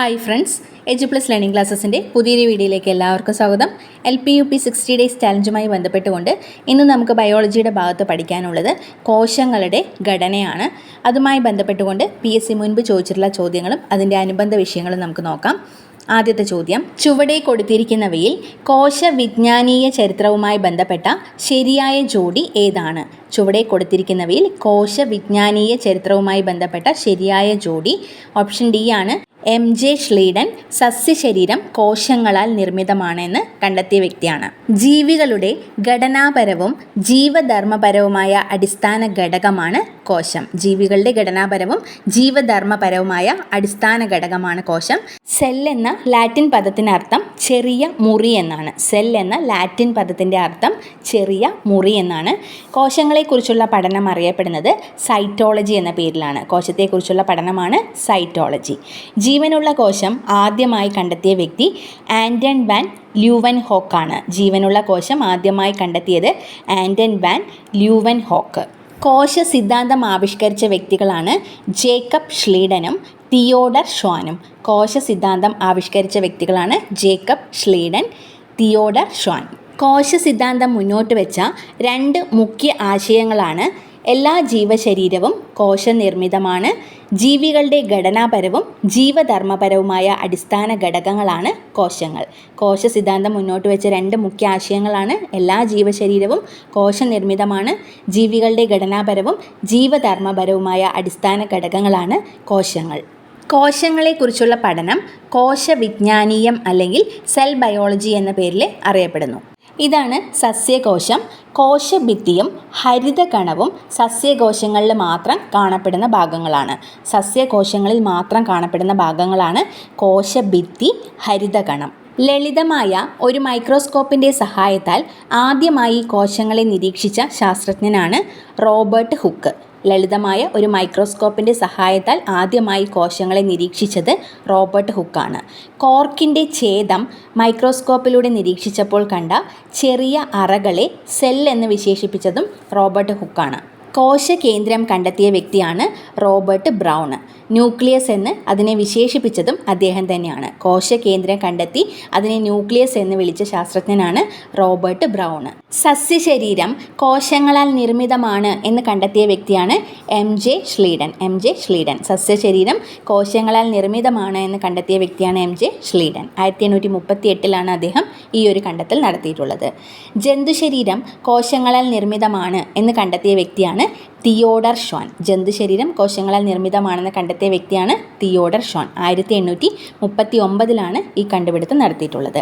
Hi friends edge plus learning ക്ലാസ്സസിന്റെ പുതിയൊരു വീഡിയോയിലേക്ക് എല്ലാവർക്കും സ്വാഗതം. L P U P sixty days ചാലഞ്ചുമായി ബന്ധപ്പെട്ടുകൊണ്ട് ഇന്ന് നമുക്ക് ബയോളജിയുടെ ഭാഗത്ത് പഠിക്കാനുള്ളത് കോശങ്ങളുടെ ഘടനയാണ്. അതുമായി ബന്ധപ്പെട്ടുകൊണ്ട് പി എസ് സി മുൻപ് ചോദിച്ചിട്ടുള്ള ചോദ്യങ്ങളും അതിന്റെ അനുബന്ധ വിഷയങ്ങളും നമുക്ക് നോക്കാം. ആദ്യത്തെ ചോദ്യം ചുവടെ കൊടുത്തിരിക്കുന്നവയിൽ കോശവിജ്ഞാനീയ ചരിത്രവുമായി ബന്ധപ്പെട്ട ശരിയായ ജോഡി ഏതാണ്? ചുവടെ കൊടുത്തിരിക്കുന്നവയിൽ കോശവിജ്ഞാനീയ ചരിത്രവുമായി ബന്ധപ്പെട്ട ശരിയായ ജോഡി ഓപ്ഷൻ ഡി ആണ്. എം ജെ ഷ്ലീഡൻ സസ്യശരീരം കോശങ്ങളാൽ നിർമ്മിതമാണെന്ന് കണ്ടെത്തിയ വ്യക്തിയാണ്. ജീവികളുടെ ഘടനാപരവും ജീവധർമ്മപരവുമായ അടിസ്ഥാന ഘടകമാണ് കോശം. ജീവികളുടെ ഘടനാപരവും ജീവധർമ്മപരവുമായ അടിസ്ഥാന ഘടകമാണ് കോശം. സെൽ എന്ന ലാറ്റിൻ പദത്തിന്റെ അർത്ഥം ചെറിയ മുറി എന്നാണ്. സെൽ എന്ന ലാറ്റിൻ പദത്തിന്റെ അർത്ഥം ചെറിയ മുറി എന്നാണ്. കോശങ്ങളെക്കുറിച്ചുള്ള പഠനം അറിയപ്പെടുന്നത് സൈറ്റോളജി എന്ന പേരിലാണ്. കോശത്തെക്കുറിച്ചുള്ള പഠനമാണ് സൈറ്റോളജി. ജീവനുള്ള കോശം ആദ്യമായി കണ്ടെത്തിയ വ്യക്തി ആൻഡൻ ബാൻ ല്യൂവൻ ഹോക്കാണ്. ജീവനുള്ള കോശം ആദ്യമായി കണ്ടെത്തിയത് ആൻഡൻ ബാൻ ല്യൂവൻ ഹോക്ക്. കോശ സിദ്ധാന്തം ആവിഷ്കരിച്ച വ്യക്തികളാണ് ജേക്കബ് ഷ്ലീഡനും തിയോഡർ ഷ്വാനും. കോശ സിദ്ധാന്തം ആവിഷ്കരിച്ച വ്യക്തികളാണ് ജേക്കബ് ഷ്ലീഡൻ തിയോഡർ ഷ്വാൻ. കോശ സിദ്ധാന്തം മുന്നോട്ട് വെച്ച രണ്ട് മുഖ്യ ആശയങ്ങളാണ് എല്ലാ ജീവശരീരവും കോശനിർമ്മിതമാണ്. ജീവികളുടെ ഘടനാപരവും ജീവധർമ്മപരവുമായ അടിസ്ഥാന ഘടകങ്ങളാണ് കോശങ്ങൾ. കോശ സിദ്ധാന്തം മുന്നോട്ട് വെച്ച രണ്ട് മുഖ്യ ആശയങ്ങളാണ് എല്ലാ ജീവശരീരവും കോശനിർമ്മിതമാണ്. ജീവികളുടെ ഘടനാപരവും ജീവധർമ്മപരവുമായ അടിസ്ഥാന ഘടകങ്ങളാണ് കോശങ്ങൾ. കോശങ്ങളെക്കുറിച്ചുള്ള പഠനം കോശവിജ്ഞാനീയം അല്ലെങ്കിൽ സെൽ ബയോളജി എന്ന പേരിൽ അറിയപ്പെടുന്നു. ഇതാണ് സസ്യകോശം. കോശഭിത്തിയും ഹരിതകണവും സസ്യകോശങ്ങളിൽ മാത്രം കാണപ്പെടുന്ന ഭാഗങ്ങളാണ്. സസ്യകോശങ്ങളിൽ മാത്രം കാണപ്പെടുന്ന ഭാഗങ്ങളാണ് കോശഭിത്തി ഹരിതകണം. ലളിതമായ ഒരു മൈക്രോസ്കോപ്പിന്റെ സഹായത്താൽ ആദ്യമായി കോശങ്ങളെ നിരീക്ഷിച്ച ശാസ്ത്രജ്ഞനാണ് റോബർട്ട് ഹുക്ക്. ലളിതമായ ഒരു മൈക്രോസ്കോപ്പിന്റെ സഹായത്താൽ ആദ്യമായി കോശങ്ങളെ നിരീക്ഷിച്ചത് റോബർട്ട് ഹുക്കാണ്. കോർക്കിന്റെ ഛേദം മൈക്രോസ്കോപ്പിലൂടെ നിരീക്ഷിച്ചപ്പോൾ കണ്ട ചെറിയ അറകളെ സെൽ എന്ന് വിശേഷിപ്പിച്ചതും റോബർട്ട് ഹുക്കാണ്. കോശകേന്ദ്രം കണ്ടെത്തിയ വ്യക്തിയാണ് റോബർട്ട് ബ്രൗൺ. ന്യൂക്ലിയസ് എന്ന് അതിനെ വിശേഷിപ്പിച്ചതും അദ്ദേഹം തന്നെയാണ്. കോശകേന്ദ്രം കണ്ടെത്തി അതിനെ ന്യൂക്ലിയസ് എന്ന് വിളിച്ച ശാസ്ത്രജ്ഞനാണ് റോബർട്ട് ബ്രൗൺ. സസ്യശരീരം കോശങ്ങളാൽ നിർമ്മിതമാണ് എന്ന് കണ്ടെത്തിയ വ്യക്തിയാണ് M J Schleiden M J Schleiden സസ്യശരീരം കോശങ്ങളാൽ നിർമ്മിതമാണ് എന്ന് കണ്ടെത്തിയ വ്യക്തിയാണ് എം ജെ ഷ്ലീഡൻ ആയിരത്തി എണ്ണൂറ്റി മുപ്പത്തി എട്ടിലാണ് അദ്ദേഹം ഈ ഒരു കണ്ടെത്തൽ നടത്തിയിട്ടുള്ളത്. ജന്തുശരീരം കോശങ്ങളാൽ നിർമ്മിതമാണ് എന്ന് കണ്ടെത്തിയ വ്യക്തിയാണ് തിയോഡർ ഷോൻ ജന്തുശരീരം കോശങ്ങളാൽ നിർമ്മിതമാണെന്ന് കണ്ടെത്തിയ വ്യക്തിയാണ് തിയോഡർ ഷോൺ. ആയിരത്തി എണ്ണൂറ്റി മുപ്പത്തി ഒമ്പതിലാണ് ഈ കണ്ടുപിടുത്തം നടത്തിയിട്ടുള്ളത്.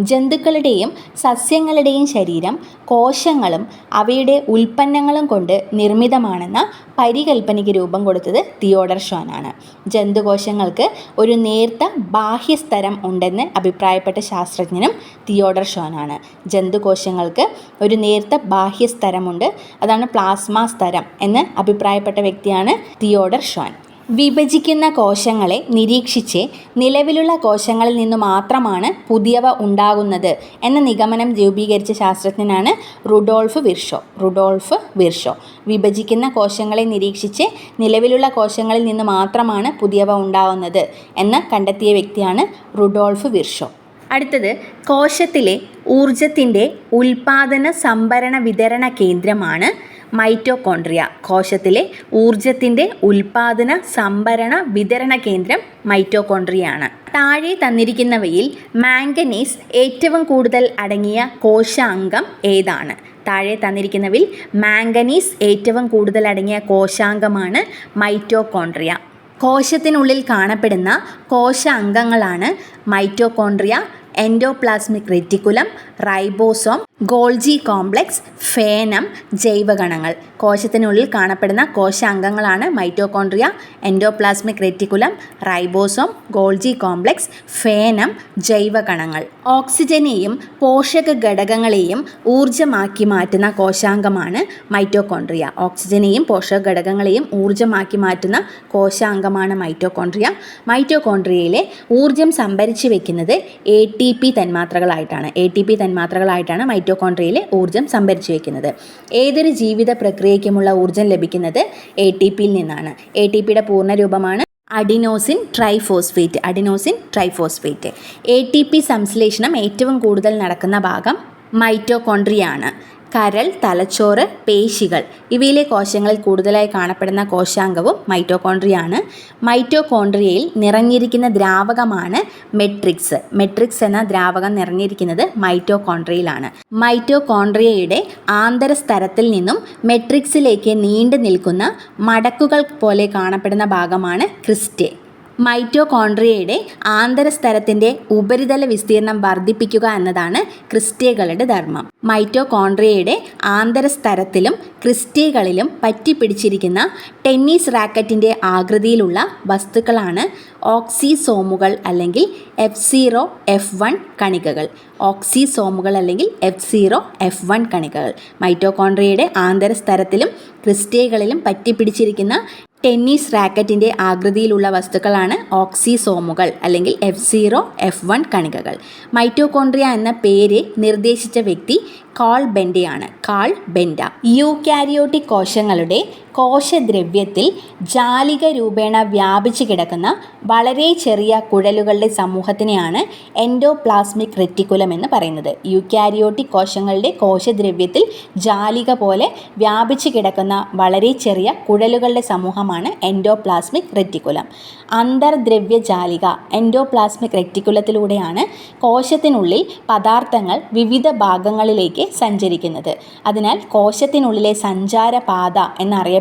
ജന്തുക്കളുടെയും സസ്യങ്ങളുടെയും ശരീരം കോശങ്ങളും അവയുടെ ഉൽപ്പന്നങ്ങളും കൊണ്ട് നിർമ്മിതമാണെന്ന പരികൽപ്പനയ്ക്ക് രൂപം കൊടുത്തത് തിയോഡർ ഷോനാണ് ജന്തുകോശങ്ങൾക്ക് ഒരു നേർത്ത ബാഹ്യസ്തരം ഉണ്ടെന്ന് അഭിപ്രായപ്പെട്ട ശാസ്ത്രജ്ഞനും തിയോഡർ ഷോനാണ് ജന്തുകോശങ്ങൾക്ക് ഒരു നേർത്ത ബാഹ്യസ്തരമുണ്ട്. അതാണ് പ്ലാസ്മ സ്തരം എന്ന് അഭിപ്രായപ്പെട്ട വ്യക്തിയാണ് തിയോഡർ ഷോൻ. വിഭജിക്കുന്ന കോശങ്ങളെ നിരീക്ഷിച്ച് നിലവിലുള്ള കോശങ്ങളിൽ നിന്നു മാത്രമാണ് പുതിയവ ഉണ്ടാകുന്നത് എന്ന നിഗമനം രൂപീകരിച്ച ശാസ്ത്രജ്ഞനാണ് റുഡോൾഫ് വിർഷോ. Rudolf Virchow. വിഭജിക്കുന്ന കോശങ്ങളെ നിരീക്ഷിച്ച് നിലവിലുള്ള കോശങ്ങളിൽ നിന്ന് മാത്രമാണ് പുതിയവ ഉണ്ടാകുന്നത് എന്ന് കണ്ടെത്തിയ വ്യക്തിയാണ് റുഡോൾഫ് വിർഷോ. അടുത്തത് കോശത്തിലെ ഊർജത്തിന്റെ ഉൽപാദന സംഭരണ വിതരണ കേന്ദ്രമാണ് മൈറ്റോകോൺട്രിയ കോശത്തിലെ ഊർജത്തിന്റെ ഉൽപാദന സംഭരണ വിതരണ കേന്ദ്രം മൈറ്റോകോൺട്രിയയാണ് താഴെ തന്നിരിക്കുന്നവയിൽ മാംഗനീസ് ഏറ്റവും കൂടുതൽ അടങ്ങിയ കോശാംഗം ഏതാണ്? താഴെ തന്നിരിക്കുന്നവയിൽ മാംഗനീസ് ഏറ്റവും കൂടുതൽ അടങ്ങിയ കോശാംഗമാണ് മൈറ്റോകോൺട്രിയ കോശത്തിനുള്ളിൽ കാണപ്പെടുന്ന കോശാംഗങ്ങളാണ് mitochondria endoplasmic reticulum ribosome Golgi complex ഫേനം ജൈവഗണങ്ങൾ കോശത്തിനുള്ളിൽ കാണപ്പെടുന്ന കോശാംഗങ്ങളാണ് mitochondria endoplasmic reticulum ribosome Golgi complex ഫേനം ജൈവകണങ്ങൾ. ഓക്സിജനെയും പോഷക ഘടകങ്ങളെയും ഊർജമാക്കി മാറ്റുന്ന കോശാംഗമാണ് മൈറ്റോകോൺട്രിയ ഓക്സിജനെയും പോഷക ഘടകങ്ങളെയും ഊർജമാക്കി മാറ്റുന്ന കോശാംഗമാണ് മൈറ്റോകോൺട്രിയ മൈറ്റോകോൺട്രിയയിലെ ഊർജം സംഭരിച്ചു വെക്കുന്നത് എ ടി പി തന്മാത്രകളായിട്ടാണ്. എ ടി പി തന്മാത്രകളായിട്ടാണ് മൈറ്റോകോൺട്രിയയിലെ ഊർജം സംഭരിച്ചു വെക്കുന്നത്. ഏതൊരു ജീവിത പ്രക്രിയയ്ക്കുമുള്ള ഊർജം ലഭിക്കുന്നത് എ ടി പിയിൽ നിന്നാണ്. എ ടി പിയുടെ പൂർണരൂപമാണ് adenosine triphosphate adenosine triphosphate. A T P സംശ്ലേഷണം ഏറ്റവും കൂടുതൽ നടക്കുന്ന ഭാഗം മൈറ്റോകോൺട്രിയാണ് കരൾ തലച്ചോറ് പേശികൾ. ഇവയിലെ കോശങ്ങളിൽ കൂടുതലായി കാണപ്പെടുന്ന കോശാംഗവും മൈറ്റോകോൺഡ്രിയാണ്. മൈറ്റോകോൺഡ്രിയയിൽ നിറഞ്ഞിരിക്കുന്ന ദ്രാവകമാണ് മെട്രിക്സ്. മെട്രിക്സ് എന്ന ദ്രാവകം നിറഞ്ഞിരിക്കുന്നത് മൈറ്റോകോൺട്രിയയിലാണ് മൈറ്റോകോൺഡ്രിയയുടെ ആന്തരസ്തരത്തിൽ നിന്നും മെട്രിക്സിലേക്ക് നീണ്ടു നിൽക്കുന്ന മടക്കുകൾ പോലെ കാണപ്പെടുന്ന ഭാഗമാണ് ക്രിസ്റ്റേ. മൈറ്റോകോൺട്രിയയുടെ ആന്തരസ്തരത്തിന്റെ ഉപരിതല വിസ്തീർണം വർദ്ധിപ്പിക്കുക എന്നതാണ് ക്രിസ്റ്റേകളുടെ ധർമ്മം. മൈറ്റോകോൺട്രിയയുടെ ആന്തരസ്തരത്തിലും ക്രിസ്റ്റേകളിലും പറ്റിപ്പിടിച്ചിരിക്കുന്ന ടെന്നീസ് റാക്കറ്റിന്റെ ആകൃതിയിലുള്ള വസ്തുക്കളാണ് ഓക്സിസോമുകൾ അല്ലെങ്കിൽ എഫ് സീറോ എഫ് വൺ കണികകൾ. ഓക്സിസോമുകൾ അല്ലെങ്കിൽ എഫ് സീറോ എഫ് വൺ കണികകൾ. മൈറ്റോകോൺട്രിയയുടെ ആന്തരസ്തരത്തിലും ക്രിസ്റ്റേകളിലും പറ്റിപ്പിടിച്ചിരിക്കുന്ന ടെന്നീസ് റാക്കറ്റിന്റെ ആകൃതിയിലുള്ള വസ്തുക്കളാണ് ഓക്സിസോമുകൾ അല്ലെങ്കിൽ എഫ് സീറോ എഫ് വൺ കണികകൾ. മൈറ്റോകോൺഡ്രിയ എന്ന പേര് നിർദ്ദേശിച്ച വ്യക്തി കാൾ ബെൻഡയാണ്. Carl Benda. യൂക്യാരിയോട്ടിക് കോശങ്ങളുടെ കോശദ്രവ്യത്തിൽ ജാലിക രൂപേണ വ്യാപിച്ചു കിടക്കുന്ന വളരെ ചെറിയ കുഴലുകളുടെ സമൂഹത്തിനെയാണ് എൻഡോപ്ലാസ്മിക് റെറ്റിക്കുലം എന്ന് പറയുന്നത്. യൂക്യാരിയോട്ടിക് കോശങ്ങളുടെ കോശദ്രവ്യത്തിൽ ജാലിക പോലെ വ്യാപിച്ചു കിടക്കുന്ന വളരെ ചെറിയ കുഴലുകളുടെ സമൂഹമാണ് എൻഡോപ്ലാസ്മിക് റെറ്റിക്കുലം. അന്തർദ്രവ്യ ജാലിക എൻഡോപ്ലാസ്മിക് റെറ്റിക്കുലത്തിലൂടെയാണ് കോശത്തിനുള്ളിൽ പദാർത്ഥങ്ങൾ വിവിധ ഭാഗങ്ങളിലേക്ക് സഞ്ചരിക്കുന്നത്. അതിനാൽ കോശത്തിനുള്ളിലെ സഞ്ചാരപാത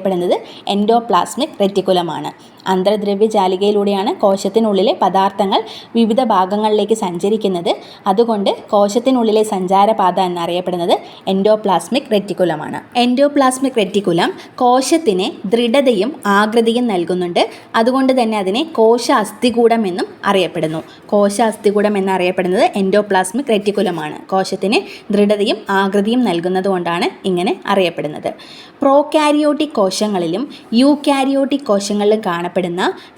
എന്നറിയപ്പെടുന്നത് എൻഡോപ്ലാസ്മിക് റെറ്റിക്കുലമാണ് അന്തർദ്രവ്യ ജാലികയിലൂടെയാണ് കോശത്തിനുള്ളിലെ പദാർത്ഥങ്ങൾ വിവിധ ഭാഗങ്ങളിലേക്ക് സഞ്ചരിക്കുന്നത്. അതുകൊണ്ട് കോശത്തിനുള്ളിലെ സഞ്ചാരപാത എന്നറിയപ്പെടുന്നത് എൻഡോപ്ലാസ്മിക് റെറ്റിക്കുലമാണ്. എൻഡോപ്ലാസ്മിക് റെറ്റിക്കുലം കോശത്തിന് ദൃഢതയും ആകൃതിയും നൽകുന്നുണ്ട്. അതുകൊണ്ട് തന്നെ അതിനെ കോശ അസ്ഥികൂടം എന്നും അറിയപ്പെടുന്നു. കോശ അസ്ഥികൂടം എന്നറിയപ്പെടുന്നത് എൻഡോപ്ലാസ്മിക് റെറ്റിക്കുലമാണ്. കോശത്തിന് ദൃഢതയും ആകൃതിയും നൽകുന്നത് കൊണ്ടാണ് ഇങ്ങനെ അറിയപ്പെടുന്നത്. പ്രോകാരിയോട്ടിക് കോശങ്ങളിലും യൂകാരിയോട്ടിക് കോശങ്ങളിലും കാണപ്പെടുന്ന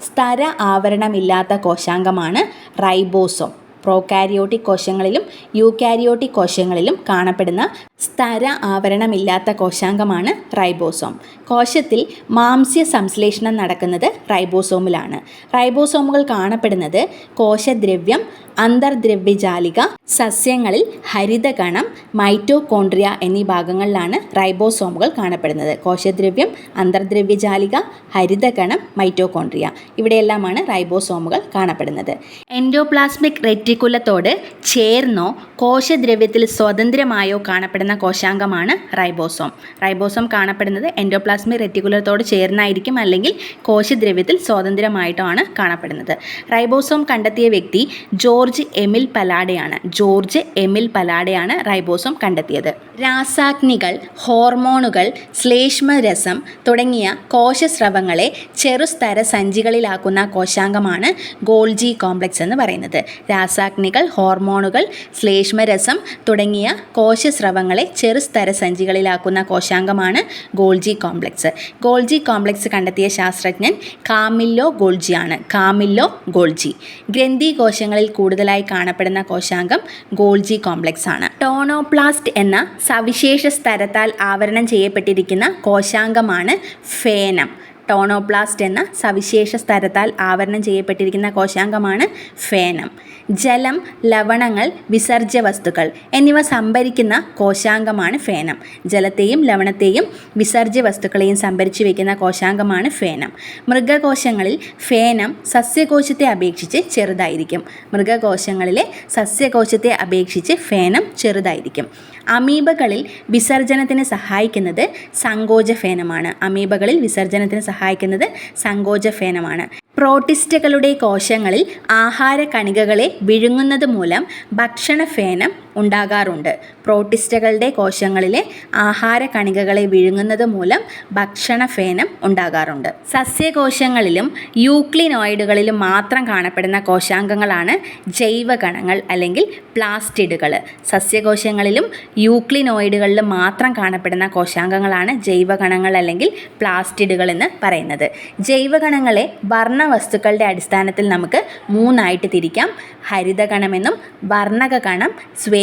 സ്തര ആവരണമില്ലാത്ത കോശാംഗമാണ് റൈബോസോം. പ്രോകാരിയോട്ടിക് കോശങ്ങളിലും യൂകാരിയോട്ടിക് കോശങ്ങളിലും കാണപ്പെടുന്ന സ്തര ആവരണമില്ലാത്ത കോശാംഗമാണ് റൈബോസോം. കോശത്തിൽ മാംസ്യ സംശ്ലേഷണം നടക്കുന്നത് റൈബോസോമിലാണ്. റൈബോസോമുകൾ കാണപ്പെടുന്നത് കോശദ്രവ്യം അന്തർദ്രവ്യജാലിക സസ്യങ്ങളിൽ ഹരിതകണം മൈറ്റോകോൺഡ്രിയ എന്നീ ഭാഗങ്ങളിലാണ് റൈബോസോമുകൾ കാണപ്പെടുന്നത്. കോശദ്രവ്യം അന്തർദ്രവ്യജാലിക ഹരിതകണം മൈറ്റോകോൺഡ്രിയ ഇവിടെയെല്ലാമാണ് റൈബോസോമുകൾ കാണപ്പെടുന്നത്. എൻഡോപ്ലാസ്മിക് റെറ്റിക്കുലത്തോട് ചേർന്നോ കോശദ്രവ്യത്തിൽ സ്വതന്ത്രമായോ കാണപ്പെടുന്ന കോശാംഗമാണ് റൈബോസോം. റൈബോസോം കാണപ്പെടുന്നത് എൻഡോപ്ലാസ്മിക് റെറ്റിക്കുലത്തോട് ചേർന്നായിരിക്കും അല്ലെങ്കിൽ കോശദ്രവ്യത്തിൽ സ്വതന്ത്രമായിട്ടാണ് കാണപ്പെടുന്നത്. റൈബോസോം കണ്ടെത്തിയ വ്യക്തി ജോർജ് എമിൽ പലാഡയാണ്. ജോർജ് എമിൽ പലാഡയാണ് റൈബോസോം കണ്ടെത്തിയത്. രാസാഗ്നികൾ ഹോർമോണുകൾ ശ്ലേഷ്മരസം തുടങ്ങിയ കോശസ്രവങ്ങളെ ചെറുസ്തര സഞ്ചികളിലാക്കുന്ന കോശാംഗമാണ് ഗോൾജി കോംപ്ലക്സ് എന്ന് പറയുന്നത്. രാസാഗ്നികൾ ഹോർമോണുകൾ ശ്ലേഷ്മരസം തുടങ്ങിയ കോശസ്രവങ്ങളെ ചെറുസ്തര സഞ്ചികളിലാക്കുന്ന കോശാംഗമാണ് ഗോൾജി കോംപ്ലക്സ്. ഗോൾജി കോംപ്ലക്സ് കണ്ടെത്തിയ ശാസ്ത്രജ്ഞൻ കാമില്ലോ ഗോൾജിയാണ്. Camillo Golgi. ഗ്രന്ഥി കോശങ്ങളിൽ കൂടുതലായി കാണപ്പെടുന്ന കോശാംഗം ഗോൾജി കോംപ്ലക്സ് ആണ്. ടോണോപ്ലാസ്റ്റ് എന്ന സവിശേഷ സ്തരത്താൽ ആവരണം ചെയ്യപ്പെട്ടിരിക്കുന്ന കോശാംഗമാണ് ഫേനം. ടോണോപ്ലാസ്റ്റ് എന്ന സവിശേഷ സ്തരത്താൽ ആവരണം ചെയ്യപ്പെട്ടിരിക്കുന്ന കോശാംഗമാണ് ഫേനം. ജലം ലവണങ്ങൾ വിസർജ്യ വസ്തുക്കൾ എന്നിവ സംഭരിക്കുന്ന കോശാംഗമാണ് ഫേനം. ജലത്തെയും ലവണത്തെയും വിസർജ്യ വസ്തുക്കളെയും സംഭരിച്ചു വയ്ക്കുന്ന കോശാംഗമാണ് ഫേനം. മൃഗകോശങ്ങളിൽ ഫേനം സസ്യകോശത്തെ അപേക്ഷിച്ച് ചെറുതായിരിക്കും. മൃഗകോശങ്ങളിലെ സസ്യകോശത്തെ അപേക്ഷിച്ച് ഫേനം ചെറുതായിരിക്കും. അമീബകളിൽ വിസർജനത്തിന് സഹായിക്കുന്നത് സങ്കോച ഫേനമാണ് അമീബകളിൽ വിസർജനത്തിന് സഹായിക്കുന്നത് സങ്കോചഫേനമാണ്. പ്രോട്ടിസ്റ്റുകളുടെ കോശങ്ങളിൽ ആഹാര കണികകളെ വിഴുങ്ങുന്നത് മൂലം ഭക്ഷണഫേനം ഉണ്ടാകാറുണ്ട്. പ്രോട്ടിസ്റ്റുകളുടെ കോശങ്ങളിലെ ആഹാര കണികകളെ വിഴുങ്ങുന്നത് മൂലം ഭക്ഷണഫേനം ഉണ്ടാകാറുണ്ട്. സസ്യകോശങ്ങളിലും യൂക്ലിനോയിഡുകളിലും മാത്രം കാണപ്പെടുന്ന കോശാംഗങ്ങളാണ് ജൈവകണങ്ങൾ അല്ലെങ്കിൽ പ്ലാസ്റ്റിഡുകൾ. സസ്യകോശങ്ങളിലും യൂക്ലിനോയിഡുകളിലും മാത്രം കാണപ്പെടുന്ന കോശാംഗങ്ങളാണ് ജൈവകണങ്ങൾ അല്ലെങ്കിൽ പ്ലാസ്റ്റിഡുകൾ എന്ന് പറയുന്നത്. ജൈവകണങ്ങളെ വർണവസ്തുക്കളുടെ അടിസ്ഥാനത്തിൽ നമുക്ക് മൂന്നായിട്ട് തിരിക്കാം. ഹരിതകണമെന്നും വർണകകണം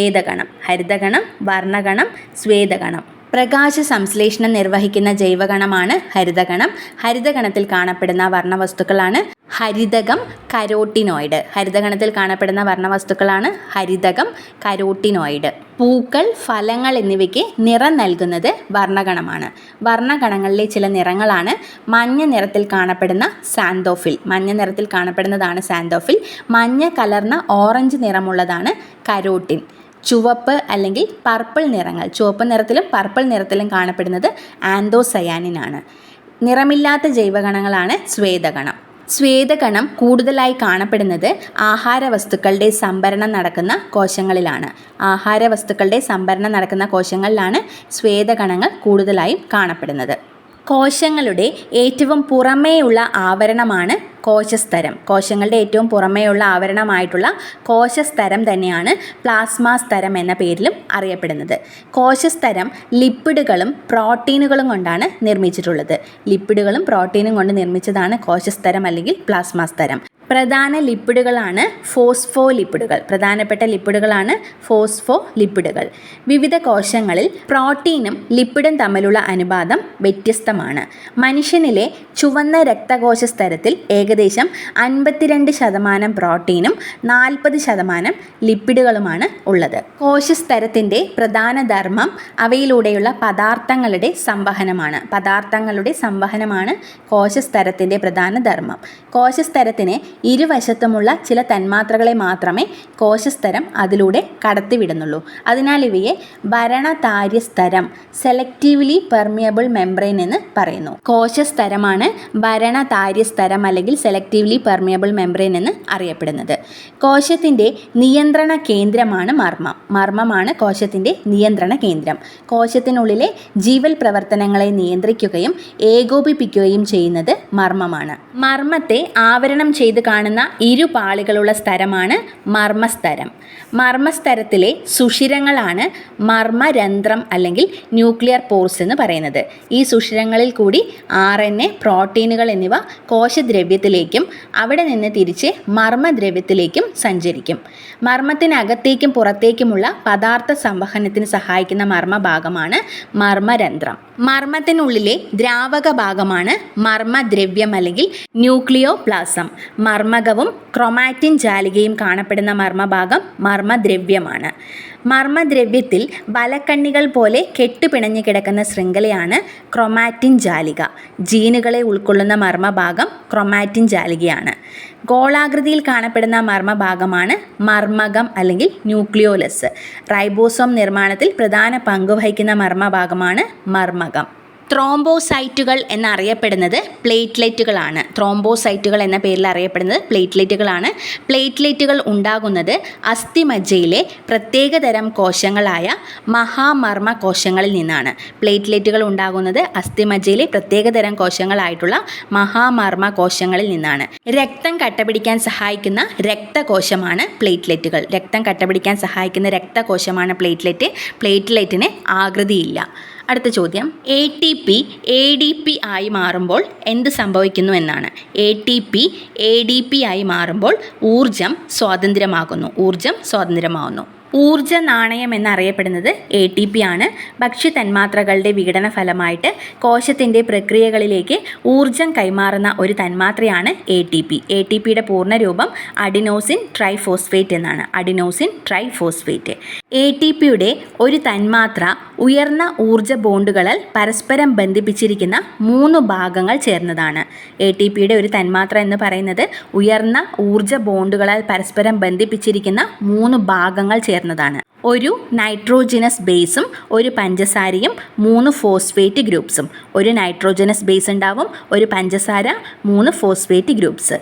സ്വേദകണം ഹരിതഗണം വർണഗണം സ്വേദഗണം. പ്രകാശ സംശ്ലേഷണം നിർവഹിക്കുന്ന ജൈവഗണമാണ് ഹരിതഗണം. ഹരിതഗണത്തിൽ കാണപ്പെടുന്ന വർണവസ്തുക്കളാണ് ഹരിതകം കരോട്ടിനോയിഡ്. ഹരിതഗണത്തിൽ കാണപ്പെടുന്ന വർണവസ്തുക്കളാണ് ഹരിതകം കരോട്ടിനോയിഡ്. പൂക്കൾ ഫലങ്ങൾ എന്നിവയ്ക്ക് നിറം നൽകുന്നത് വർണഗണമാണ്. വർണഗണങ്ങളിലെ ചില നിറങ്ങളാണ് മഞ്ഞ നിറത്തിൽ കാണപ്പെടുന്ന സാന്തോഫിൽ. മഞ്ഞ നിറത്തിൽ കാണപ്പെടുന്നതാണ് സാന്തോഫിൽ. മഞ്ഞ കലർന്ന ഓറഞ്ച് നിറമുള്ളതാണ് കരോട്ടിൻ. ചുവപ്പ് അല്ലെങ്കിൽ പർപ്പിൾ നിറങ്ങൾ. ചുവപ്പ് നിറത്തിലും പർപ്പിൾ നിറത്തിലും കാണപ്പെടുന്നത് ആൻതോസയാനിനാണ് നിറമില്ലാത്ത ജൈവഗണങ്ങളാണ് സ്വേദഗണം സ്വേദകണം കൂടുതലായി കാണപ്പെടുന്നത് ആഹാരവസ്തുക്കളുടെ സംഭരണം നടക്കുന്ന കോശങ്ങളിലാണ്. ആഹാരവസ്തുക്കളുടെ സംഭരണം നടക്കുന്ന കോശങ്ങളിലാണ് സ്വേദകണങ്ങൾ കൂടുതലായും കാണപ്പെടുന്നത്. കോശങ്ങളുടെ ഏറ്റവും പുറമേയുള്ള ആവരണമാണ് കോശസ്തരം. കോശങ്ങളുടെ ഏറ്റവും പുറമേയുള്ള ആവരണമായിട്ടുള്ള കോശസ്തരം തന്നെയാണ് പ്ലാസ്മ സ്തരം എന്ന പേരിലും അറിയപ്പെടുന്നത്. കോശസ്തരം ലിപ്പിഡുകളും പ്രോട്ടീനുകളും കൊണ്ടാണ് നിർമ്മിച്ചിട്ടുള്ളത്. ലിപ്പിഡുകളും പ്രോട്ടീനും കൊണ്ട് നിർമ്മിച്ചതാണ് കോശസ്തരം അല്ലെങ്കിൽ പ്ലാസ്മ സ്തരം പ്രധാന ലിപ്പിഡുകളാണ് ഫോസ്ഫോ ലിപ്പിഡുകൾ പ്രധാനപ്പെട്ട ലിപ്പിഡുകളാണ് ഫോസ്ഫോ ലിപ്പിഡുകൾ വിവിധ കോശങ്ങളിൽ പ്രോട്ടീനും ലിപ്പിഡും തമ്മിലുള്ള അനുപാതം വ്യത്യസ്തമാണ്. മനുഷ്യനിലെ ചുവന്ന രക്തകോശ സ്തരത്തിൽ ഏകദേശം അൻപത്തിരണ്ട് ശതമാനം പ്രോട്ടീനും നാൽപ്പത് ശതമാനം ലിപ്പിഡുകളുമാണ് ഉള്ളത്. കോശസ്തരത്തിന്റെ പ്രധാന ധർമ്മം അവയിലൂടെയുള്ള പദാർത്ഥങ്ങളുടെ സംവഹനമാണ്. പദാർത്ഥങ്ങളുടെ സംവഹനമാണ് കോശസ്തരത്തിന്റെ പ്രധാന ധർമ്മം. കോശസ്തരത്തിന് ഇരുവശത്തുമുള്ള ചില തന്മാത്രകളെ മാത്രമേ കോശസ്തരം അതിലൂടെ കടത്തിവിടുന്നുള്ളൂ. അതിനാൽ ഇവയെ ഭരണതാര്യസ്തരം സെലക്റ്റീവ്ലി പെർമിയബിൾ മെംബ്രെയിൻ എന്ന് പറയുന്നു. കോശസ്തരമാണ് ഭരണതാര്യസ്തരം അല്ലെങ്കിൽ സെലക്റ്റീവ്ലി പെർമിയബിൾ മെംബ്രെയിൻ എന്ന് അറിയപ്പെടുന്നത്. കോശത്തിന്റെ നിയന്ത്രണ കേന്ദ്രമാണ് മർമ്മം. മർമ്മമാണ് കോശത്തിന്റെ നിയന്ത്രണ കേന്ദ്രം. കോശത്തിനുള്ളിലെ ജീവൽ പ്രവർത്തനങ്ങളെ നിയന്ത്രിക്കുകയും ഏകോപിപ്പിക്കുകയും ചെയ്യുന്നത് മർമ്മമാണ്. മർമ്മത്തെ ആവരണം ചെയ്ത് കാണുന്ന ഇരു പാളികളുള്ള സ്തരമാണ് മർമ്മസ്തരം മർമ്മസ്തരത്തിലെ സുഷിരങ്ങളാണ് മർമ്മരന്ധ്രം അല്ലെങ്കിൽ ന്യൂക്ലിയർ പോർസ് എന്ന് പറയുന്നത്. ഈ സുഷിരങ്ങളിൽ കൂടി ആർ എൻ എ പ്രോട്ടീനുകൾ എന്നിവ കോശദ്രവ്യത്തിലേക്കും അവിടെ നിന്ന് തിരിച്ച് മർമ്മദ്രവ്യത്തിലേക്കും സഞ്ചരിക്കും. മർമ്മത്തിനകത്തേക്കും പുറത്തേക്കുമുള്ള പദാർത്ഥ സംവഹനത്തിന് സഹായിക്കുന്ന മർമ്മഭാഗമാണ് മർമ്മരന്ധ്രം മർമ്മത്തിനുള്ളിലെ ദ്രാവക ഭാഗമാണ് മർമ്മദ്രവ്യം അല്ലെങ്കിൽ ന്യൂക്ലിയോപ്ലാസം. മർമ്മകവും ക്രൊമാറ്റിൻ ജാലികയും കാണപ്പെടുന്ന മർമ്മഭാഗം മർമ്മദ്രവ്യമാണ്. മർമ്മദ്രവ്യത്തിൽ വലക്കണ്ണികൾ പോലെ കെട്ടുപിണഞ്ഞു കിടക്കുന്ന ശൃംഖലയാണ് ക്രൊമാറ്റിൻ ജാലിക. ജീനുകളെ ഉൾക്കൊള്ളുന്ന മർമ്മഭാഗം ക്രൊമാറ്റിൻ ജാലികയാണ്. ഗോളാകൃതിയിൽ കാണപ്പെടുന്ന മർമ്മഭാഗമാണ് മർമ്മകം അല്ലെങ്കിൽ ന്യൂക്ലിയോലസ്. റൈബോസോം നിർമ്മാണത്തിൽ പ്രധാന പങ്കുവഹിക്കുന്ന മർമ്മഭാഗമാണ് മർമ്മകം. ത്രോംബോസൈറ്റുകൾ എന്നറിയപ്പെടുന്നത് പ്ലേറ്റ്ലെറ്റുകളാണ്. ത്രോംബോസൈറ്റുകൾ എന്ന പേരിൽ അറിയപ്പെടുന്നത് പ്ലേറ്റ്ലെറ്റുകളാണ്. പ്ലേറ്റ്ലെറ്റുകൾ ഉണ്ടാകുന്നത് അസ്ഥിമജ്ജയിലെ പ്രത്യേകതരം കോശങ്ങളായ മഹാമർമ്മ കോശങ്ങളിൽ നിന്നാണ്. പ്ലേറ്റ്ലെറ്റുകൾ ഉണ്ടാകുന്നത് അസ്ഥിമജ്ജയിലെ പ്രത്യേകതരം കോശങ്ങളായിട്ടുള്ള മഹാമർമ്മ കോശങ്ങളിൽ നിന്നാണ്. രക്തം കട്ടപിടിക്കാൻ സഹായിക്കുന്ന രക്തകോശമാണ് പ്ലേറ്റ്ലെറ്റുകൾ. രക്തം കട്ടപിടിക്കാൻ സഹായിക്കുന്ന രക്തകോശമാണ് പ്ലേറ്റ്ലെറ്റ്. പ്ലേറ്റ്ലെറ്റിന് ആകൃതിയില്ല. അടുത്ത ചോദ്യം. A T P A D P ആയി മാറുമ്പോൾ എന്ത് സംഭവിക്കുന്നു എന്നാണ്. A T P A D P ആയി മാറുമ്പോൾ ഊർജം സ്വാതന്ത്ര്യമാകുന്നു. ഊർജം സ്വാതന്ത്ര്യമാകുന്നു ഊർജ നാണയം എന്നറിയപ്പെടുന്നത് എ ടി പി ആണ്. ഭക്ഷ്യ തന്മാത്രകളുടെ വിഘടന ഫലമായിട്ട് കോശത്തിന്റെ പ്രക്രിയകളിലേക്ക് ഊർജം കൈമാറുന്ന ഒരു തന്മാത്രയാണ് A T P A T പിയുടെ പൂർണരൂപം അഡിനോസിൻ ട്രൈഫോസ്ഫേറ്റ് എന്നാണ്. Adenosine triphosphate. എ ടി പിയുടെ ഒരു തന്മാത്ര ഉയർന്ന ഊർജ ബോണ്ടുകളാൽ പരസ്പരം ബന്ധിപ്പിച്ചിരിക്കുന്ന മൂന്ന് ഭാഗങ്ങൾ ചേർന്നതാണ്. എ ടി പിയുടെ ഒരു തന്മാത്ര എന്ന് പറയുന്നത് ഉയർന്ന ഊർജ ബോണ്ടുകളാൽ പരസ്പരം ബന്ധിപ്പിച്ചിരിക്കുന്ന മൂന്ന് ഭാഗങ്ങൾ ചേർന്നതാണ് ഒരു നൈട്രോജിനസ് ബേസും ഒരു പഞ്ചസാരയും മൂന്ന് ഫോസ്ഫേറ്റ് ഗ്രൂപ്പ്സും ഒരു നൈട്രോജനസ് ബേസ് ഉണ്ടാവും ഒരു പഞ്ചസാര മൂന്ന് ഫോസ്ഫേറ്റ് ഗ്രൂപ്പ്സ്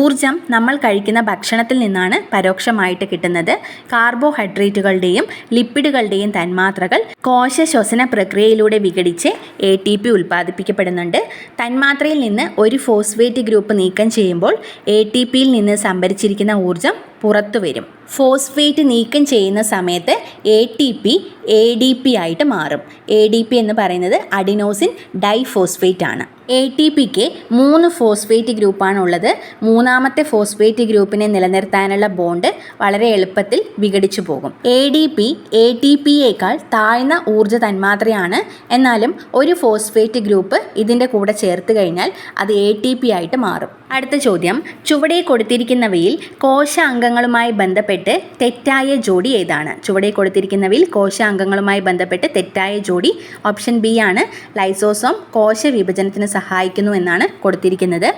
ഊർജം നമ്മൾ കഴിക്കുന്ന ഭക്ഷണത്തിൽ നിന്നാണ് പരോക്ഷമായിട്ട് കിട്ടുന്നത്. കാർബോഹൈഡ്രേറ്റുകളുടെയും ലിപ്പിഡുകളുടെയും തന്മാത്രകൾ കോശ ശ്വസന പ്രക്രിയയിലൂടെ വിഘടിച്ച് എ ടി പി ഉൽപ്പാദിപ്പിക്കപ്പെടുന്നുണ്ട്. തന്മാത്രയിൽ നിന്ന് ഒരു ഫോസ്ഫേറ്റ് ഗ്രൂപ്പ് നീക്കം ചെയ്യുമ്പോൾ എ ടി പിയിൽ നിന്ന് സംഭരിച്ചിരിക്കുന്ന ഊർജം പുറത്തു വരും. ഫോസ്ഫേറ്റ് നീക്കം ചെയ്യുന്ന സമയത്ത് A T P A D P ആയിട്ട് മാറും. എ ഡി പി എന്ന് പറയുന്നത് അഡിനോസിൻ ഡൈഫോസ്ഫേറ്റ് ആണ് എ ടി പിക്ക് മൂന്ന് ഫോസ്ഫേറ്റ് ഗ്രൂപ്പാണ് ഉള്ളത് മൂന്നാമത്തെ ഫോസ്ഫേറ്റ് ഗ്രൂപ്പിനെ നിലനിർത്താനുള്ള ബോണ്ട് വളരെ എളുപ്പത്തിൽ വിഘടിച്ചു പോകും. A D P A T പിയേക്കാൾ താഴ്ന്ന ഊർജ തന്മാത്രയാണ്. എന്നാലും ഒരു ഫോസ്ഫേറ്റ് ഗ്രൂപ്പ് ഇതിന്റെ കൂടെ ചേർത്ത് കഴിഞ്ഞാൽ അത് എ ടി പി ആയിട്ട് മാറും. അടുത്ത ചോദ്യം. ചുവടെ കൊടുത്തിരിക്കുന്നവയിൽ കോശ അംഗങ്ങളുമായി ബന്ധപ്പെട്ട് തെറ്റായ ജോഡി ഏതാണ്? ചുവടെ കൊടുത്തിരിക്കുന്നവയിൽ കോശ അംഗങ്ങളുമായി ബന്ധപ്പെട്ട് തെറ്റായ ജോഡി ഓപ്ഷൻ ബി ആണ്. ലൈസോസോം കോശ വിഭജനത്തിന് സഹായിക്കുന്നു എന്നാണ് കൊടുത്തിരിക്കുന്നത്.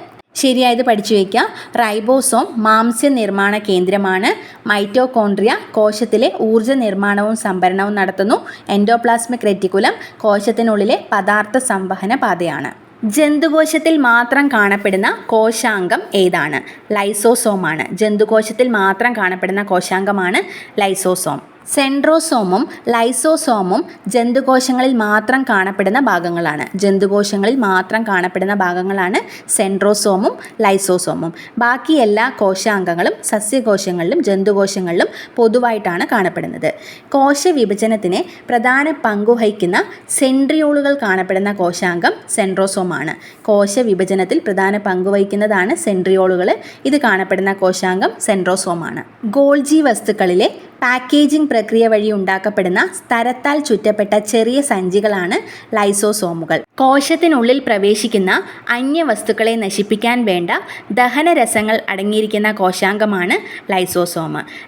ശരിയായത് പഠിച്ചു വയ്ക്കുക റൈബോസോം മാംസ്യ നിർമ്മാണ കേന്ദ്രമാണ്. മൈറ്റോകോൺട്രിയ കോശത്തിലെ ഊർജ നിർമ്മാണവും സംഭരണവും നടത്തുന്നു. എൻഡോപ്ലാസ്മിക് റെറ്റിക്കുലം കോശത്തിനുള്ളിലെ പദാർത്ഥ സംവഹന പാതയാണ്. ജന്തുകോശത്തിൽ മാത്രം കാണപ്പെടുന്ന കോശാംഗം ഏതാണ്? ലൈസോസോമാണ്. ജന്തുകോശത്തിൽ മാത്രം കാണപ്പെടുന്ന കോശാംഗമാണ് ലൈസോസോം. സെൻട്രോസോമും ലൈസോസോമും ജന്തുകോശങ്ങളിൽ മാത്രം കാണപ്പെടുന്ന ഭാഗങ്ങളാണ്. ജന്തുകോശങ്ങളിൽ മാത്രം കാണപ്പെടുന്ന ഭാഗങ്ങളാണ് സെൻട്രോസോമും ലൈസോസോമും. ബാക്കി എല്ലാ കോശാംഗങ്ങളും സസ്യകോശങ്ങളിലും ജന്തുകോശങ്ങളിലും പൊതുവായിട്ടാണ് കാണപ്പെടുന്നത്. കോശ വിഭജനത്തിന് പ്രധാന പങ്കുവഹിക്കുന്ന സെൻട്രിയോളുകൾ കാണപ്പെടുന്ന കോശാംഗം സെൻട്രോസോമാണ്. കോശ വിഭജനത്തിൽ പ്രധാന പങ്കുവഹിക്കുന്നതാണ് സെൻട്രിയോളുകൾ ഇത് കാണപ്പെടുന്ന കോശാംഗം സെൻട്രോസോമാണ്. ഗോൾജി വസ്തുക്കളിലെ പാക്കേജിംഗ് പ്രക്രിയ വഴി ഉണ്ടാക്കപ്പെടുന്ന സ്ഥലത്താൽ ചുറ്റപ്പെട്ട ചെറിയ സഞ്ചികളാണ് ലൈസോസോമുകൾ. കോശത്തിനുള്ളിൽ പ്രവേശിക്കുന്ന അന്യവസ്തുക്കളെ നശിപ്പിക്കാൻ വേണ്ട ദഹനരസങ്ങൾ അടങ്ങിയിരിക്കുന്ന കോശാംഗമാണ് ലൈസോസോം